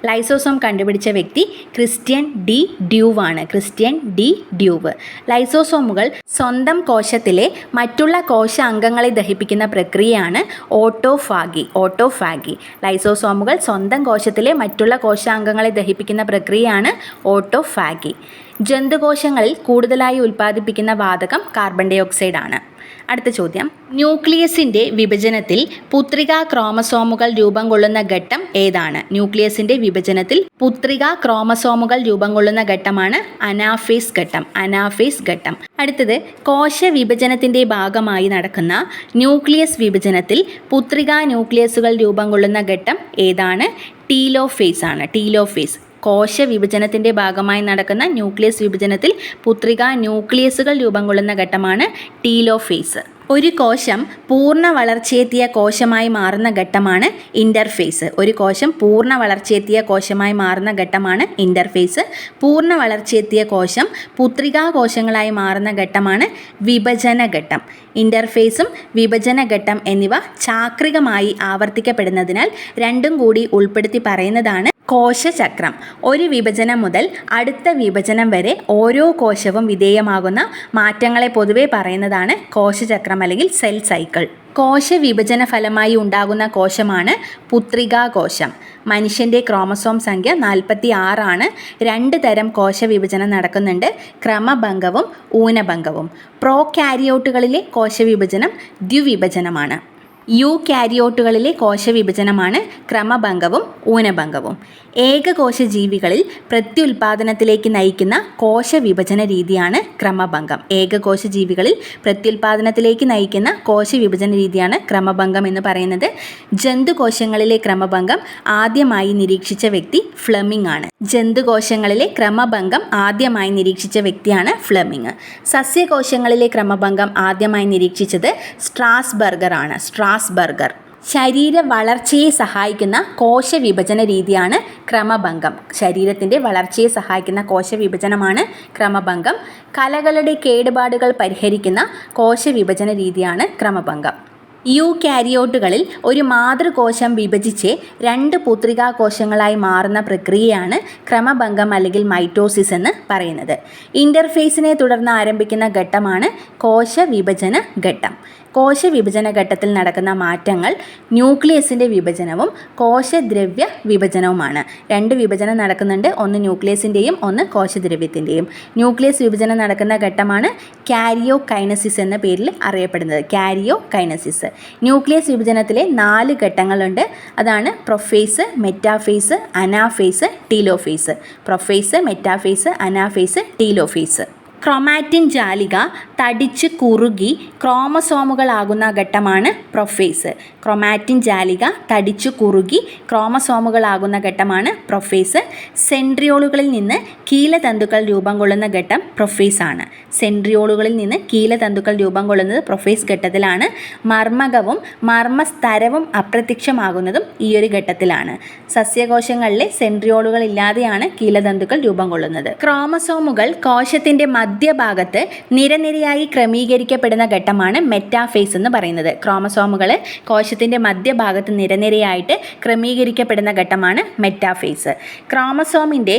ലൈസോസോം കണ്ടുപിടിച്ച വ്യക്തി Christian de ഡ്യൂവാണ്. Christian de Duve. ലൈസോസോമുകൾ സ്വന്തം കോശത്തിലെ മറ്റുള്ള കോശാംഗങ്ങളെ ദഹിപ്പിക്കുന്ന പ്രക്രിയയാണ് ഓട്ടോഫാഗി ഓട്ടോഫാഗി. ലൈസോസോമുകൾ സ്വന്തം കോശത്തിലെ മറ്റുള്ള കോശാംഗങ്ങളെ ദഹിപ്പിക്കുന്ന പ്രക്രിയയാണ് ഓട്ടോഫാഗി. ജന്തുകോശങ്ങളിൽ കൂടുതലായി ഉൽപ്പാദിപ്പിക്കുന്ന വാതകം കാർബൺ ഡൈ ഓക്സൈഡ് ആണ്. അടുത്ത ചോദ്യം. ന്യൂക്ലിയസിന്റെ വിഭജനത്തിൽ പുത്രിക ക്രോമസോമുകൾ രൂപം കൊള്ളുന്ന ഘട്ടം ഏതാണ്? ന്യൂക്ലിയസിന്റെ വിഭജനത്തിൽ പുത്രിക ക്രോമസോമുകൾ രൂപം കൊള്ളുന്ന ഘട്ടമാണ് അനാഫേസ് ഘട്ടം. അനാഫേസ് ഘട്ടം. അടുത്തത് കോശ വിഭജനത്തിന്റെ ഭാഗമായി നടക്കുന്ന ന്യൂക്ലിയസ് വിഭജനത്തിൽ പുത്രിക ന്യൂക്ലിയസുകൾ രൂപം കൊള്ളുന്ന ഘട്ടം ഏതാണ്? ടീലോഫേസ് ആണ്. ടീലോഫേസ്. കോശ വിഭജനത്തിന്റെ ഭാഗമായി നടക്കുന്ന ന്യൂക്ലിയസ് വിഭജനത്തിൽ പുത്രിക ന്യൂക്ലിയസുകൾ രൂപം കൊള്ളുന്ന ഘട്ടമാണ് ടീലോഫേസ്. ഒരു കോശം പൂർണ വളർച്ചയെത്തിയ കോശമായി മാറുന്ന ഘട്ടമാണ് ഇന്റർഫേസ് ഒരു കോശം പൂർണ വളർച്ചയെത്തിയ കോശമായി മാറുന്ന ഘട്ടമാണ് ഇന്റർഫേസ് പൂർണ വളർച്ചയെത്തിയ കോശം പുത്രികാ കോശങ്ങളായി മാറുന്ന ഘട്ടമാണ് വിഭജന ഘട്ടം. ഇന്റർഫേസും വിഭജന ഘട്ടം എന്നിവ ചാക്രികമായി ആവർത്തിക്കപ്പെടുന്നതിനാൽ രണ്ടും കൂടി ഉൾപ്പെടുത്തി പറയുന്നതാണ് കോശചക്രം. ഒരു വിഭജനം മുതൽ അടുത്ത വിഭജനം വരെ ഓരോ കോശവും വിധേയമാകുന്ന മാറ്റങ്ങളെ പൊതുവെ പറയുന്നതാണ് കോശചക്രം അല്ലെങ്കിൽ സെൽ സൈക്കിൾ കോശ വിഭജന ഫലമായി ഉണ്ടാകുന്ന കോശമാണ് പുത്രികാ കോശം മനുഷ്യന്റെ ക്രോമസോം സംഖ്യ നാൽപ്പത്തി ആറാണ് രണ്ട് തരം കോശ വിഭജനം നടക്കുന്നുണ്ട്. ക്രമഭംഗവും ഊനഭംഗവും പ്രോ കാരിയോട്ടുകളിലെ കോശവിഭജനം ദ്വിവിഭജനമാണ്. യു കാരിയോട്ടുകളിലെ കോശവിഭജനമാണ് ക്രമഭംഗവും ഊനഭംഗവും. ഏകകോശ ജീവികളിൽ പ്രത്യുൽപാദനത്തിലേക്ക് നയിക്കുന്ന കോശവിഭജന രീതിയാണ് ക്രമഭംഗം. ഏകകോശ ജീവികളിൽ പ്രത്യുൽപാദനത്തിലേക്ക് നയിക്കുന്ന കോശവിഭജന രീതിയാണ് ക്രമഭംഗം എന്ന് പറയുന്നത്. ജന്തുകോശങ്ങളിലെ ക്രമഭംഗം ആദ്യമായി നിരീക്ഷിച്ച വ്യക്തി ഫ്ലെമിംഗ് ആണ്. ജന്തുകോശങ്ങളിലെ ക്രമഭംഗം ആദ്യമായി നിരീക്ഷിച്ച വ്യക്തിയാണ് ഫ്ലെമിംഗ്. സസ്യകോശങ്ങളിലെ ക്രമഭംഗം ആദ്യമായി നിരീക്ഷിച്ചത് സ്ട്രാസ്ബർഗർ ആണ്. സ്ട്രാസ്ബർഗർ ശരീര വളർച്ചയെ സഹായിക്കുന്ന കോശ വിഭജന രീതിയാണ് ക്രമഭംഗം. ശരീരത്തിന്റെ വളർച്ചയെ സഹായിക്കുന്ന കോശ വിഭജനമാണ് ക്രമഭംഗം. കലകളുടെ കേടുപാടുകൾ പരിഹരിക്കുന്ന കോശ വിഭജന രീതിയാണ് ക്രമഭംഗം. യു കാരിയോട്ടുകളിൽ ഒരു മാതൃകോശം വിഭജിച്ച് രണ്ട് പുത്രികാ കോശങ്ങളായി മാറുന്ന പ്രക്രിയയാണ് ക്രമഭംഗം അല്ലെങ്കിൽ മൈറ്റോസിസ് എന്ന് പറയുന്നത്. ഇന്റർഫേസിനെ തുടർന്ന് ആരംഭിക്കുന്ന ഘട്ടമാണ് കോശ വിഭജന ഘട്ടം. കോശ വിഭജന ഘട്ടത്തിൽ നടക്കുന്ന മാറ്റങ്ങൾ ന്യൂക്ലിയസിന്റെ വിഭജനവും കോശദ്രവ്യ വിഭജനവുമാണ്. രണ്ട് വിഭജനം നടക്കുന്നുണ്ട്. ഒന്ന് ന്യൂക്ലിയസിന്റെയും ഒന്ന് കോശദ്രവ്യത്തിന്റെയും ന്യൂക്ലിയസ് വിഭജനം നടക്കുന്ന ഘട്ടമാണ് കാരിയോ കൈനസിസ് എന്ന പേരിൽ അറിയപ്പെടുന്നത്. കാരിയോ കൈനസിസ് ന്യൂക്ലിയസ് വിഭജനത്തിലെ നാല് ഘട്ടങ്ങളുണ്ട്. അതാണ് prophase metaphase anaphase telophase. Prophase metaphase anaphase telophase. Chromatin ജാലിക തടിച്ച് കുറുകി ക്രോമസോമുകളാകുന്ന ഘട്ടമാണ് പ്രൊഫേസ്. ക്രൊമാറ്റിൻ ജാലിക തടിച്ച് കുറുകി ക്രോമസോമുകളാകുന്ന ഘട്ടമാണ് പ്രൊഫേസ്. സെൻട്രിയോളുകളിൽ നിന്ന് കീലതന്തുക്കൾ രൂപം കൊള്ളുന്ന ഘട്ടം പ്രൊഫേസ് ആണ്. സെൻട്രിയോളുകളിൽ നിന്ന് കീലതന്തുക്കൾ രൂപം കൊള്ളുന്നത് പ്രൊഫേസ് ഘട്ടത്തിലാണ്. മർമ്മകവും മർമ്മസ്തരവും അപ്രത്യക്ഷമാകുന്നതും ഈ ഒരു ഘട്ടത്തിലാണ്. സസ്യകോശങ്ങളിലെ സെൻട്രിയോളുകൾ ഇല്ലാതെയാണ് കീലതന്തുക്കൾ രൂപം കൊള്ളുന്നത്. ക്രോമസോമുകൾ കോശത്തിന്റെ മധ്യഭാഗത്ത് നിരനിരയായി ക്രമീകരിക്കപ്പെടുന്ന ഘട്ടമാണ് മെറ്റാഫേസ് എന്ന് പറയുന്നത്. ക്രോമസോമുകൾ കോശത്തിന്റെ മധ്യഭാഗത്ത് നിരനിരയായിട്ട് ക്രമീകരിക്കപ്പെടുന്ന ഘട്ടമാണ് മെറ്റാഫേസ്. ക്രോമസോമിന്റെ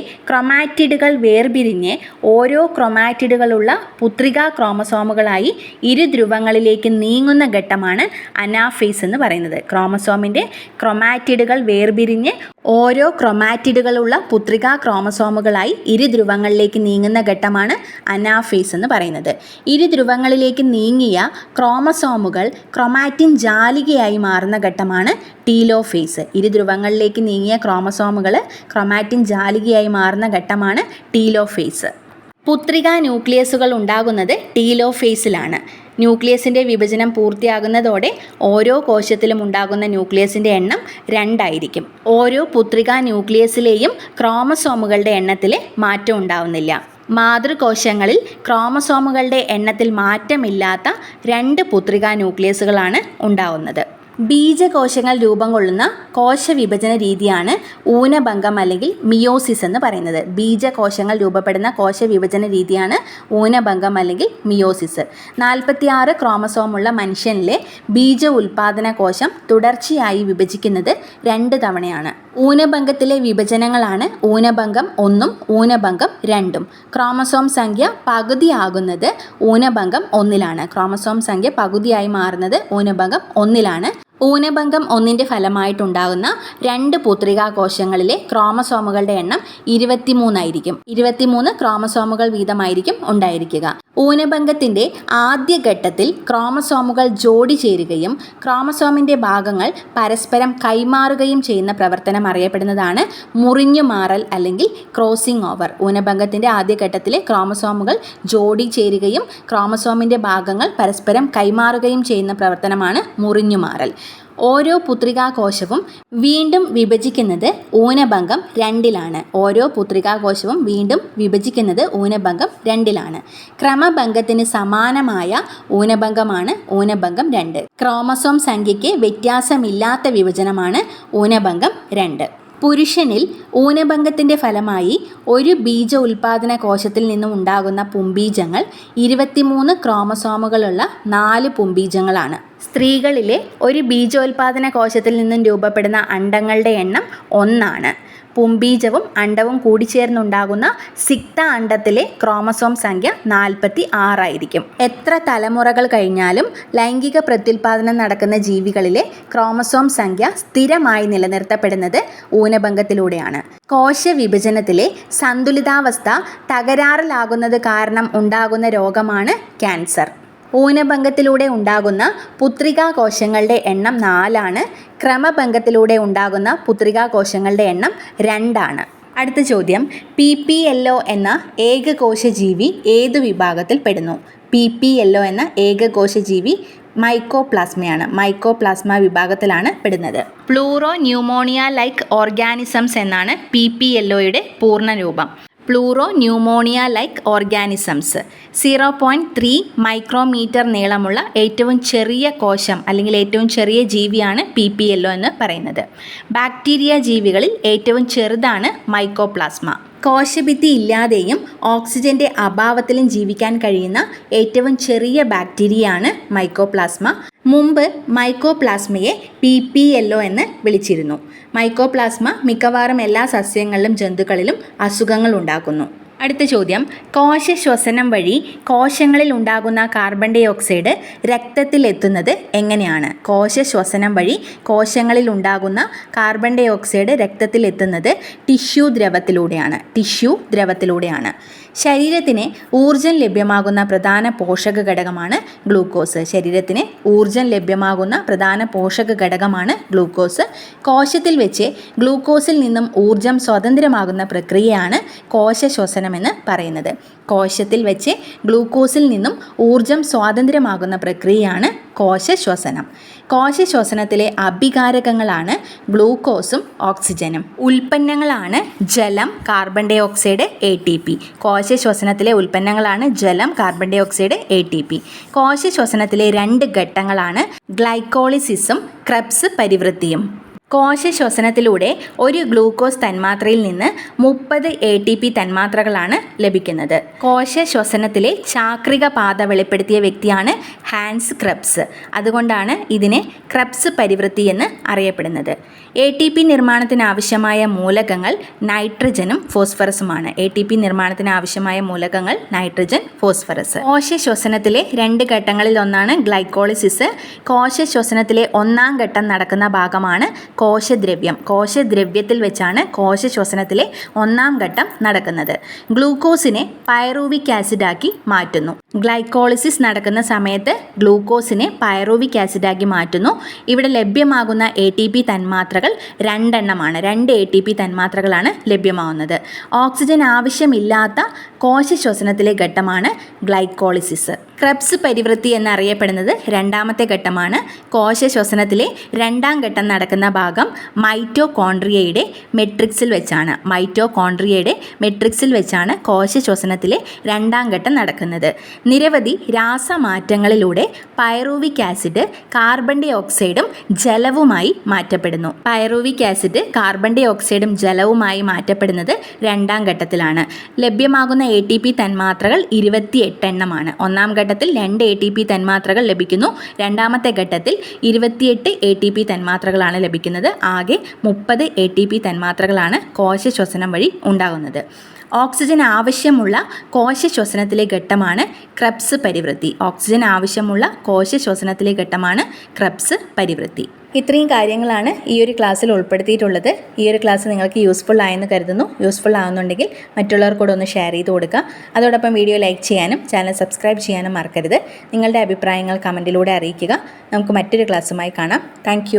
ക്രൊമാറ്റിഡുകൾ വേർപിരിഞ്ഞ് ഓരോ ക്രൊമാറ്റിഡുകളുള്ള പുത്രികാ ക്രോമസോമുകളായി ഇരു ധ്രുവങ്ങളിലേക്ക് നീങ്ങുന്ന ഘട്ടമാണ് അനാഫേസ് എന്ന് പറയുന്നത്. ക്രോമസോമിന്റെ ക്രൊമാറ്റിഡുകൾ വേർപിരിഞ്ഞ് ഓരോ ക്രൊമാറ്റിഡുകളുള്ള പുത്രികാ ക്രോമസോമുകളായി ഇരു ധ്രുവങ്ങളിലേക്ക് നീങ്ങുന്ന ഘട്ടമാണ് അനാഫേസ് എന്ന് പറയുന്നത്. ഇരു ധ്രുവങ്ങളിലേക്ക് നീങ്ങിയ ക്രോമസോമുകൾ ക്രൊമാറ്റിൻ ജാലികയായി മാറുന്ന ഘട്ടമാണ് ടീലോഫേസ്. ഇരു ധ്രുവങ്ങളിലേക്ക് നീങ്ങിയ ക്രോമസോമുകൾ ക്രൊമാറ്റിൻ ജാലികയായി മാറുന്ന ഘട്ടമാണ് ടീലോഫേസ്. പുത്രികാ ന്യൂക്ലിയസുകൾ ഉണ്ടാകുന്നത് ടീലോഫേസിലാണ്. ന്യൂക്ലിയസിന്റെ വിഭജനം പൂർത്തിയാകുന്നതോടെ ഓരോ കോശത്തിലും ഉണ്ടാകുന്ന ന്യൂക്ലിയസിന്റെ എണ്ണം രണ്ടായിരിക്കും. ഓരോ പുത്രിക ന്യൂക്ലിയസിലെയും ക്രോമസോമുകളുടെ എണ്ണത്തിൽ മാറ്റം ഉണ്ടാവുന്നില്ല. മാതൃകോശങ്ങളിൽ ക്രോമസോമുകളുടെ എണ്ണത്തിൽ മാറ്റമില്ലാത്ത രണ്ട് പുത്രിക ന്യൂക്ലിയസുകളാണ് ഉണ്ടാവുന്നത്. ബീജകോശങ്ങൾ രൂപം കൊള്ളുന്ന കോശവിഭജന രീതിയാണ് ഊനഭംഗം അല്ലെങ്കിൽ മിയോസിസ് എന്ന് പറയുന്നത്. ബീജകോശങ്ങൾ രൂപപ്പെടുന്ന കോശവിഭജന രീതിയാണ് ഊനഭംഗം അല്ലെങ്കിൽ മിയോസിസ്. നാൽപ്പത്തിയാറ് ക്രോമസോമുള്ള മനുഷ്യനിലെ ബീജ ഉൽപാദന കോശം തുടർച്ചയായി വിഭജിക്കുന്നത് രണ്ട് തവണയാണ്. ഊനഭംഗത്തിലെ വിഭജനങ്ങളാണ് ഊനഭംഗം ഒന്നും ഊനഭംഗം രണ്ടും. ക്രോമസോം സംഖ്യ പകുതിയാകുന്നത് ഊനഭംഗം ഒന്നിലാണ്. ക്രോമസോം സംഖ്യ പകുതിയായി മാറുന്നത് ഊനഭംഗം ഒന്നിലാണ്. ഊനഭംഗം ഒന്നിന്റെ ഫലമായിട്ടുണ്ടാകുന്ന രണ്ട് പുത്രികാ കോശങ്ങളിലെ ക്രോമസോമുകളുടെ എണ്ണം ഇരുപത്തിമൂന്നായിരിക്കും. ഇരുപത്തിമൂന്ന് ക്രോമസോമുകൾ വീതമായിരിക്കും ഉണ്ടായിരിക്കുക. ഊനഭംഗത്തിന്റെ ആദ്യ ഘട്ടത്തിൽ ക്രോമസോമുകൾ ജോഡി ചേരുകയും ക്രോമസോമിന്റെ ഭാഗങ്ങൾ പരസ്പരം കൈമാറുകയും ചെയ്യുന്ന പ്രവർത്തനം അറിയപ്പെടുന്നതാണ് മുറിഞ്ഞു മാറൽ അല്ലെങ്കിൽ ക്രോസിംഗ് ഓവർ. ഊനഭംഗത്തിന്റെ ആദ്യ ഘട്ടത്തിലെ ക്രോമസോമുകൾ ജോഡി ചേരുകയും ക്രോമസോമിന്റെ ഭാഗങ്ങൾ പരസ്പരം കൈമാറുകയും ചെയ്യുന്ന പ്രവർത്തനമാണ് മുറിഞ്ഞു മാറൽ. ഓരോ പുത്രികാകോശവും വീണ്ടും വിഭജിക്കുന്നത് ഊനഭംഗം രണ്ടിലാണ്. ഓരോ പുത്രികാകോശവും വീണ്ടും വിഭജിക്കുന്നത് ഊനഭംഗം രണ്ടിലാണ്. ക്രമഭംഗത്തിന് സമാനമായ ഊനഭംഗമാണ് ഊനഭംഗം രണ്ട്. ക്രോമസോം സംഖ്യയ്ക്ക് വ്യത്യാസമില്ലാത്ത വിഭജനമാണ് ഊനഭംഗം രണ്ട്. പുരുഷനിൽ ഊനഭംഗത്തിന്റെ ഫലമായി ഒരു ബീജ ഉൽപാദന കോശത്തിൽ നിന്നും ഉണ്ടാകുന്ന പുംബീജങ്ങൾ ഇരുപത്തിമൂന്ന് ക്രോമസോമുകളുള്ള നാല് പുംബീജങ്ങളാണ്. സ്ത്രീകളിലെ ഒരു ബീജോൽപാദന കോശത്തിൽ നിന്നും രൂപപ്പെടുന്ന അണ്ടങ്ങളുടെ എണ്ണം ഒന്നാണ്. പുംബീജവും അണ്ടവും കൂടിച്ചേർന്നുണ്ടാകുന്ന സിക്ത അണ്ടത്തിലെ ക്രോമസോം സംഖ്യ നാൽപ്പത്തി ആറായിരിക്കും എത്ര തലമുറകൾ കഴിഞ്ഞാലും ലൈംഗിക പ്രത്യുൽപാദനം നടക്കുന്ന ജീവികളിലെ ക്രോമസോം സംഖ്യ സ്ഥിരമായി നിലനിർത്തപ്പെടുന്നത് ഊനഭംഗത്തിലൂടെയാണ്. കോശ വിഭജനത്തിലെ സന്തുലിതാവസ്ഥ തകരാറിലാകുന്നത് കാരണം ഉണ്ടാകുന്ന രോഗമാണ് ക്യാൻസർ. ഊനഭംഗത്തിലൂടെ ഉണ്ടാകുന്ന പുത്രികാ കോശങ്ങളുടെ എണ്ണം നാലാണ്. ക്രമഭംഗത്തിലൂടെ ഉണ്ടാകുന്ന പുത്രികാ കോശങ്ങളുടെ എണ്ണം രണ്ടാണ്. അടുത്ത ചോദ്യം. പി പി ഒ എന്ന ഏകകോശജീവി ഏതു വിഭാഗത്തിൽ പെടുന്നു? പി പി ഒ എന്ന ഏകകോശജീവി മൈക്കോപ്ലാസ്മയാണ്. മൈക്കോപ്ലാസ്മ വിഭാഗത്തിലാണ് പെടുന്നത്. പ്ലൂറോ ന്യൂമോണിയ ലൈക്ക് ഓർഗാനിസംസ് എന്നാണ് പി പി എൽ ഒയുടെ പൂർണരൂപം pleuropneumonia like organisms. Zero point three micrometre നീളമുള്ള ഏറ്റവും ചെറിയ കോശം അല്ലെങ്കിൽ ഏറ്റവും ചെറിയ ജീവിയാണ് പി പി ഒ എന്ന് പറയുന്നത്. ബാക്ടീരിയ ജീവികളിൽ ഏറ്റവും ചെറുതാണ് മൈക്കോപ്ലാസ്മ. കോശഭിത്തി ഇല്ലാതെയും ഓക്സിജന്റെ അഭാവത്തിലും ജീവിക്കാൻ കഴിയുന്ന ഏറ്റവും ചെറിയ ബാക്ടീരിയയാണ് മൈക്കോപ്ലാസ്മ. മുമ്പ് മൈക്കോപ്ലാസ്മയെ പി പി ഒ എന്ന് വിളിച്ചിരുന്നു. മൈക്കോപ്ലാസ്മ മിക്കവാറും എല്ലാ സസ്യങ്ങളിലും ജന്തുക്കളിലും അസുഖങ്ങൾ ഉണ്ടാക്കുന്നു. അടുത്ത ചോദ്യം. കോശ ശ്വസനം വഴി കോശങ്ങളിൽ ഉണ്ടാകുന്ന കാർബൺ ഡൈ ഓക്സൈഡ് രക്തത്തിൽ എത്തുന്നത് എങ്ങനെയാണ്? കോശ ശ്വസനം വഴി കോശങ്ങളിൽ ഉണ്ടാകുന്ന കാർബൺ ഡൈ ഓക്സൈഡ് രക്തത്തിൽ എത്തുന്നത് ടിഷ്യൂ ദ്രവത്തിലൂടെയാണ്. ടിഷ്യൂ ദ്രവത്തിലൂടെയാണ്. ശരീരത്തിന് ഊർജം ലഭ്യമാകുന്ന പ്രധാന പോഷക ഘടകമാണ് ഗ്ലൂക്കോസ്. ശരീരത്തിന് ഊർജം ലഭ്യമാകുന്ന പ്രധാന പോഷക ഘടകമാണ് ഗ്ലൂക്കോസ്. കോശത്തിൽ വെച്ച് ഗ്ലൂക്കോസിൽ നിന്നും ഊർജം സ്വതന്ത്രമാകുന്ന പ്രക്രിയയാണ് കോശ ശ്വസനം ശ്വസനമെന്ന് പറയുന്നത്. കോശത്തിൽ വെച്ച് ഗ്ലൂക്കോസിൽ നിന്നും ഊർജം സ്വാതന്ത്ര്യമാകുന്ന പ്രക്രിയയാണ് കോശശ്വസനം. കോശശ്വസനത്തിലെ അഭികാരകങ്ങളാണ് ഗ്ലൂക്കോസും ഓക്സിജനും. ഉൽപ്പന്നങ്ങളാണ് ജലം carbon dioxide A T P കോശശ്വസനത്തിലെ ഉൽപ്പന്നങ്ങളാണ് ജലം carbon dioxide A T P കോശശ്വസനത്തിലെ രണ്ട് ഘട്ടങ്ങളാണ് ഗ്ലൈക്കോളിസിസും ക്രബ്സ് പരിവൃത്തിയും. കോശശ്വസനത്തിലൂടെ ഒരു ഗ്ലൂക്കോസ് തന്മാത്രയിൽ നിന്ന് മുപ്പത് എ ടി പി തന്മാത്രകളാണ് ലഭിക്കുന്നത്. കോശശ്വസനത്തിലെ ചാക്രിക പാത വെളിപ്പെടുത്തിയ വ്യക്തിയാണ് ഹാൻസ് ക്രബ്സ്. അതുകൊണ്ടാണ് ഇതിനെ ക്രബ്സ് പരിവൃത്തി എന്ന് അറിയപ്പെടുന്നത്. എ ടി പി നിർമ്മാണത്തിനാവശ്യമായ മൂലകങ്ങൾ നൈട്രജനും ഫോസ്ഫറസുമാണ്. എ ടി പി നിർമ്മാണത്തിനാവശ്യമായ മൂലകങ്ങൾ നൈട്രജൻ ഫോസ്ഫറസ്. കോശ ശ്വസനത്തിലെ രണ്ട് ഘട്ടങ്ങളിൽ ഒന്നാണ് ഗ്ലൈക്കോളിസിസ്. കോശ ശ്വസനത്തിലെ ഒന്നാം ഘട്ടം നടക്കുന്ന ഭാഗമാണ് കോശദ്രവ്യം. കോശദ്രവ്യത്തിൽ വെച്ചാണ് കോശ ശ്വസനത്തിലെ ഒന്നാം ഘട്ടം നടക്കുന്നത്. ഗ്ലൂക്കോസിനെ പൈറൂവിക് ആസിഡാക്കി മാറ്റുന്നു. ഗ്ലൈക്കോളിസിസ് നടക്കുന്ന സമയത്ത് ഗ്ലൂക്കോസിനെ പൈറോവിക് ആസിഡാക്കി മാറ്റുന്നു. ഇവിടെ ലഭ്യമാകുന്ന എ ടി പി തന്മാത്രകൾ രണ്ടെണ്ണമാണ്. രണ്ട് എ ടി പി തന്മാത്രകളാണ് ലഭ്യമാവുന്നത്. ഓക്സിജൻ ആവശ്യമില്ലാത്ത കോശശ്വസനത്തിലെ ഘട്ടമാണ് ഗ്ലൈക്കോളിസിസ്. ക്രബ്സ് പരിവൃത്തി എന്നറിയപ്പെടുന്നത് രണ്ടാമത്തെ ഘട്ടമാണ്. കോശശ്വസനത്തിലെ രണ്ടാം ഘട്ടം നടക്കുന്ന ഭാഗം മൈറ്റോകോൺട്രിയയുടെ മെട്രിക്സിൽ വെച്ചാണ്. മൈറ്റോകോൺട്രിയയുടെ മെട്രിക്സിൽ വെച്ചാണ് കോശശ്വസനത്തിലെ രണ്ടാം ഘട്ടം നടക്കുന്നത്. നിരവധി രാസമാറ്റങ്ങളിലൂടെ പൈറൂവിക് ആസിഡ് കാർബൺ ഡൈ ഓക്സൈഡും ജലവുമായി മാറ്റപ്പെടുന്നു. പൈറൂവിക് ആസിഡ് കാർബൺ ഡൈ ഓക്സൈഡും ജലവുമായി മാറ്റപ്പെടുന്നത് രണ്ടാം ഘട്ടത്തിലാണ്. ലഭ്യമാകുന്ന എ ടി പി തന്മാത്രകൾ ഇരുപത്തിയെട്ട് എണ്ണമാണ്. ഒന്നാം ഘട്ടത്തിൽ രണ്ട് എ ടി പി തന്മാത്രകൾ ലഭിക്കുന്നു. രണ്ടാമത്തെ ഘട്ടത്തിൽ ഇരുപത്തിയെട്ട് എ ടി പി തന്മാത്രകളാണ് ലഭിക്കുന്നത്. ആകെ മുപ്പത് എ ടി പി തന്മാത്രകളാണ് കോശശ്വസനം വഴി ഉണ്ടാകുന്നത്. ഓക്സിജൻ ആവശ്യമുള്ള കോശ ശ്വസനത്തിലെ ഘട്ടമാണ് ക്രബ്സ് പരിവൃത്തി. ഓക്സിജൻ ആവശ്യമുള്ള കോശ ശ്വസനത്തിലെ ഘട്ടമാണ് ക്രബ്സ് പരിവൃത്തി. ഇത്രയും കാര്യങ്ങളാണ് ഈ ഒരു ക്ലാസ്സിൽ ഉൾപ്പെടുത്തിയിട്ടുള്ളത്. ഈ ഒരു ക്ലാസ് നിങ്ങൾക്ക് യൂസ്ഫുൾ ആയെന്ന് കരുതുന്നു. യൂസ്ഫുൾ ആവുന്നുണ്ടെങ്കിൽ മറ്റുള്ളവർക്കൂടെ ഒന്ന് ഷെയർ ചെയ്ത് കൊടുക്കുക. അതോടൊപ്പം വീഡിയോ ലൈക്ക് ചെയ്യാനും ചാനൽ സബ്സ്ക്രൈബ് ചെയ്യാനും മറക്കരുത്. നിങ്ങളുടെ അഭിപ്രായങ്ങൾ കമന്റിലൂടെ അറിയിക്കുക. നമുക്ക് മറ്റൊരു ക്ലാസ്സുമായി കാണാം. താങ്ക്